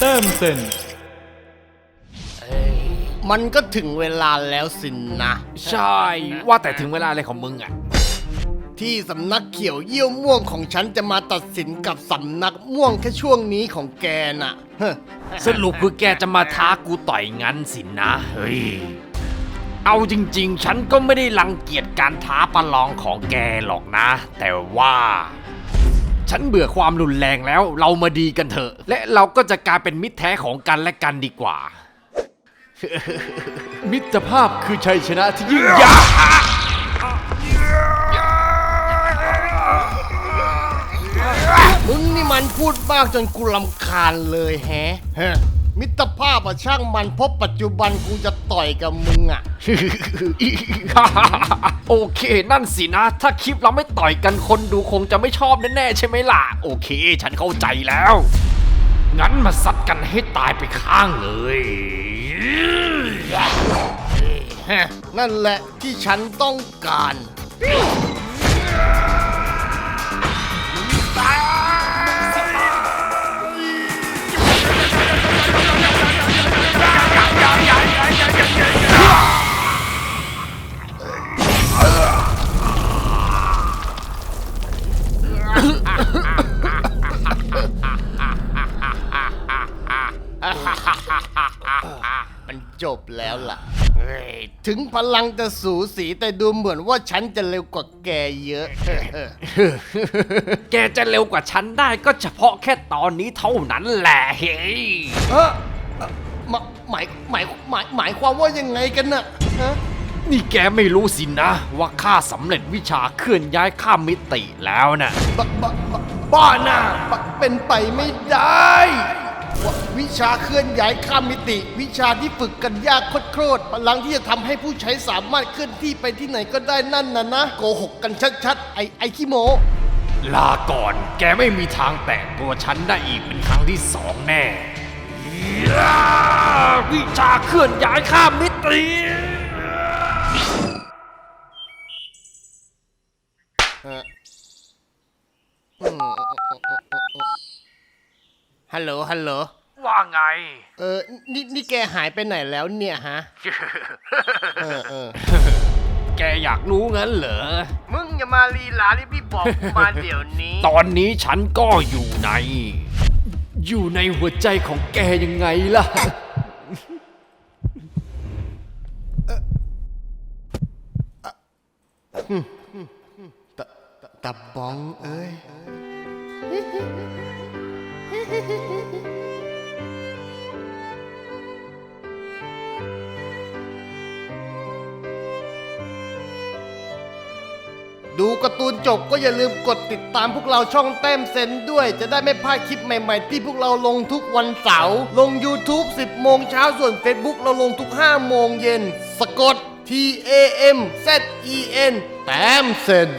แต้มเซ็นมันก็ถึงเวลาแล้วสินนะ ใช่ ว่าแต่ถึงเวลาอะไรของมึงอะ ที่สำนักเขียวเยี่ยวม่วงของฉันจะมาตัดสินกับสำนักม่วงแค่ช่วงนี้ของแกน่ะเฮ้อสรุปคือแกจะมาท้ากูต่อยงั้นสินะ เฮ้ย เอาจริง ๆ ฉันก็ไม่ได้รังเกียจการท้าประลองของแกหรอกนะ แต่ว่า ฉันเบื่อความรุนแรงแล้ว เรามาดีกันเถอะ และเราก็จะกลายเป็นมิตรแท้ของกันและกันดีกว่า มิตรภาพคือชัยชนะที่ยิ่งใหญ่มึงนี่มันพูดมากจนกูลำคาญเลยแฮะเฮ้อ มิตรภาพอะช่างมันเพราะปัจจุบันกูจะต่อยกับมึงอะ โอเค นั่นสินะ ถ้าคลิปเราไม่ต่อยกันคนดูคงจะไม่ชอบแน่ๆใช่ไหมล่ะ โอเค ฉันเข้าใจแล้ว งั้นมาซัดกันให้ตายไปข้างเลยฮะนั่นแหละที่ฉันต้องการ มันจบแล้วล่ะ เฮ้ยถึงพลังจะสูสีแต่ดูเหมือนว่าฉันจะเร็วกว่าแกเยอะ แกจะเร็วกว่าฉันได้ก็เฉพาะแค่ตอนนี้เท่านั้นแหละเฮ้ยเออหมายหมายหมายหมายหมายความว่ายังไงกันน่ะฮะ นี่แกไม่รู้สินะ ว่าข้าสำเร็จวิชาเคลื่อนย้ายข้ามมิติแล้วนะบ้าบ้าบ้าบ้าน่ะบ้าเป็นไปไม่ได้ วะวิชาเคลื่อนย้ายข้ามมิติ วิชาที่ฝึกกันยากโคตรๆพลังที่จะทำให้ผู้ใช้สามารถเคลื่อนที่ไปที่ไหนก็ได้นั่นน่ะนะโกหกกันชัดๆ ไอ้ไอ้ขี้โมลาก่อน แกไม่มีทางแตะตัวฉันได้อีกเป็นครั้งที่สองแน่ย่าวิชาเคลื่อนย้ายข้ามมิติ ฮัลโหล ฮัลโหล ว่าไง เออ นี่นี่แกหายไปไหนแล้วเนี่ยฮะ เออเออแกอยากรู้งั้นเหรอ มึงอย่ามาลีลารีบบอกมาเดี๋ยวนี้ ตอนนี้ฉันก็อยู่ใน อยู่ในหัวใจของแกยังไงล่ะ ตะตะตะบ้องเอ้ย ดูการ์ตูนจบก็อย่าลืมกดติดตามพวกเราช่องแต้มเซนด้วย จะได้ไม่พลาดคลิปใหม่ๆ ที่พวกเราลงทุกวันเสาร์ลง YouTube 10 โมงเช้าส่วน Facebook เราลงทุก 5 โมงเย็น สะกด T A M Z E N แต้มเซน